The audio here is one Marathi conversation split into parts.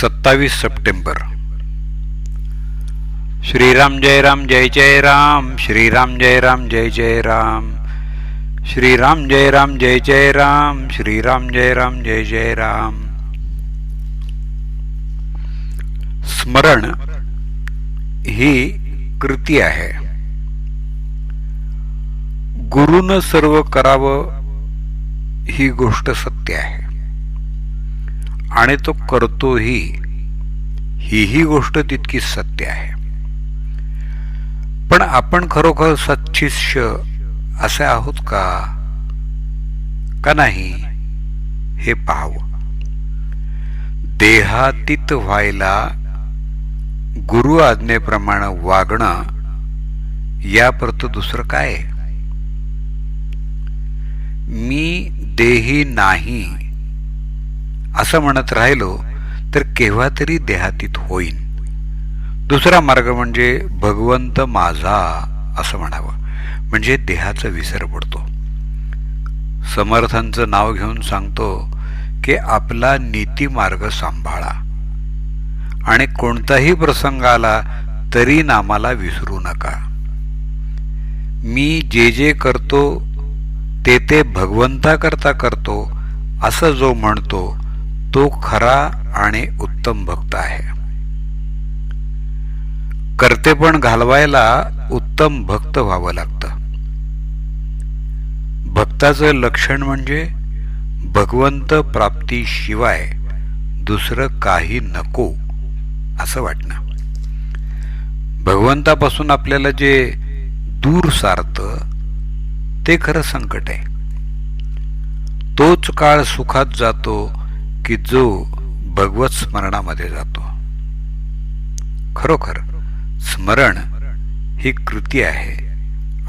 सत्तावीस सप्टेंबर। श्रीराम जय राम, जय जय राम। श्रीराम जय राम, जय जय राम। श्रीराम जय राम, जय जय राम। श्रीराम जय राम, जय जय राम। स्मरण ही कृती आहे। गुरुनं सर्व करावं ही गोष्ट सत्य आहे. आणि तो करतोही. हीही गोष्ट तितकी सत्य आहे. पण आपण खरोखर सच्छिष्य असे आहोत का? का नाही? हे पाहावं. देहातीत व्हायला गुरु आज्ञेप्रमाणे वागणं याप्रत दुसरं काय? मी देही नाही असं म्हणत राहिलो तर केव्हा तरी देहातीत होईन. दुसरा मार्ग म्हणजे भगवंत माझा असं म्हणावं. म्हणजे देहाचा विसर पडतो. समर्थांचं नाव घेऊन सांगतो की आपला नीतीमार्ग सांभाळा. आणि कोणताही प्रसंग आला तरी नामाला विसरू नका. मी जे जे करतो ते ते भगवंताकरता करतो असं जो म्हणतो तो खरा आणि उत्तम भक्त आहे. कर्तेपण घालवायला उत्तम भक्त व्हावं लागतं. भक्ताचं लक्षण म्हणजे भगवंत प्राप्तीशिवाय दुसरं काही नको असं वाटणं. भगवंतापासून आपल्याला जे दूर सारतं ते खरं संकट आहे. तोच काळ सुखात जातो की जो भगवत स्मरणामध्ये जातो. खरोखर स्मरण ही कृती आहे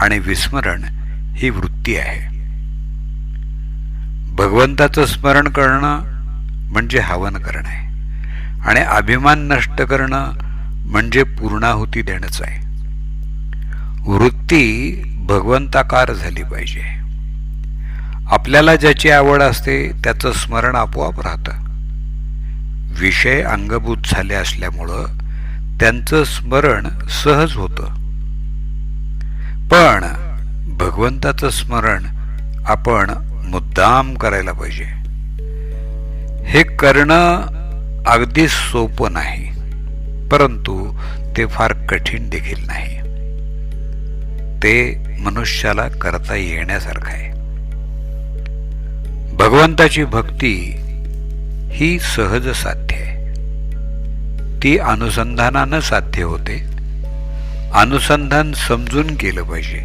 आणि विस्मरण ही वृत्ती आहे. भगवंताचं स्मरण करणं म्हणजे हवन करणं आहे आणि अभिमान नष्ट करणं म्हणजे पूर्णाहुती देणंच आहे. वृत्ती भगवंताकार झाली पाहिजे. आपल्याला ज्याची आवड असते त्याचं स्मरण आपोआप राहतं. विषय अंगभूत झाले असल्यामुळं त्यांचं स्मरण सहज होतं. पण भगवंताचं स्मरण आपण मुद्दाम करायला पाहिजे. हे करणं अगदी सोपं नाही परंतु ते फार कठीण देखील नाही. ते मनुष्याला करता येण्यासारखं आहे. भगवंताची भक्ती ही सहज साध्य आहे. ती अनुसंधानानं साध्य होते. अनुसंधान समजून केलं पाहिजे.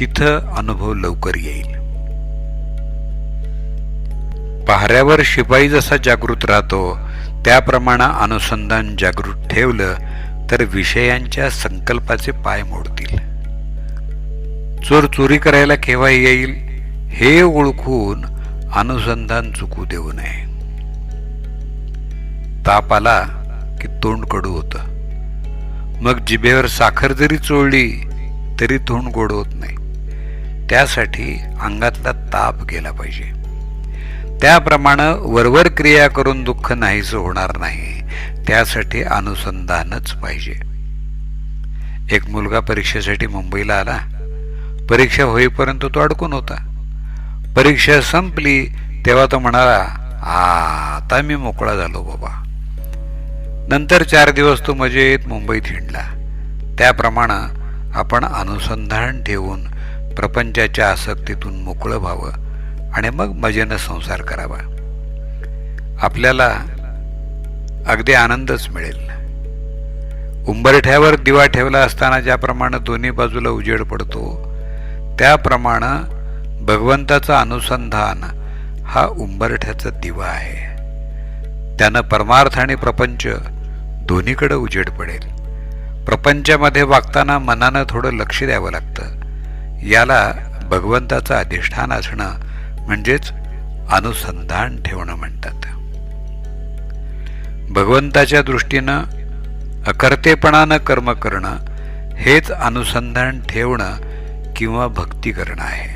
तिथं अनुभव लवकर येईल. पहाऱ्यावर शिपाई जसा जागृत राहतो त्याप्रमाणे अनुसंधान जागृत ठेवलं तर विषयांच्या संकल्पाचे पाय मोडतील. चोर चोरी करायला केव्हा येईल हे ओळखून अनुसंधान चुकू देऊ नये. ताप आला की तोंड कडू होतं. मग जिभेवर साखर जरी चोळली तरी तोंड गोड होत नाही. त्यासाठी अंगातला ताप गेला पाहिजे. त्याप्रमाणे वरवर क्रिया करून दुःख नाहीसं होणार नाही. त्यासाठी अनुसंधानच पाहिजे. एक मुलगा परीक्षेसाठी मुंबईला आला. परीक्षा होईपर्यंत तो अडकून होता. परीक्षा संपली तेव्हा तो म्हणाला "आ, आता मी मोकळा झालो बाबा. नंतर चार दिवस तो मजेत मुंबईत हिंडला. त्याप्रमाणे आपण अनुसंधान ठेवून प्रपंचाच्या आसक्तीतून मोकळं व्हावं आणि मग मजेनं संसार करावा. आपल्याला अगदी आनंदच मिळेल. उंबरठ्यावर दिवा ठेवला असताना ज्याप्रमाणे दोन्ही बाजूला उजेड पडतो त्याप्रमाणे भगवंताचा अनुसंधान हा उंबरठ्याचा दिवा आहे. त्यानं परमार्थ आणि प्रपंच दोन्हीकडं उजेड पडेल. प्रपंचामध्ये वागताना मनानं थोडं लक्ष द्यावं लागतं. याला भगवंताचं अधिष्ठान असणं म्हणजेच अनुसंधान ठेवणं म्हणतात. भगवंताच्या दृष्टीनं अकर्तेपणानं कर्म करणं हेच अनुसंधान ठेवणं किंवा भक्ती करणं आहे.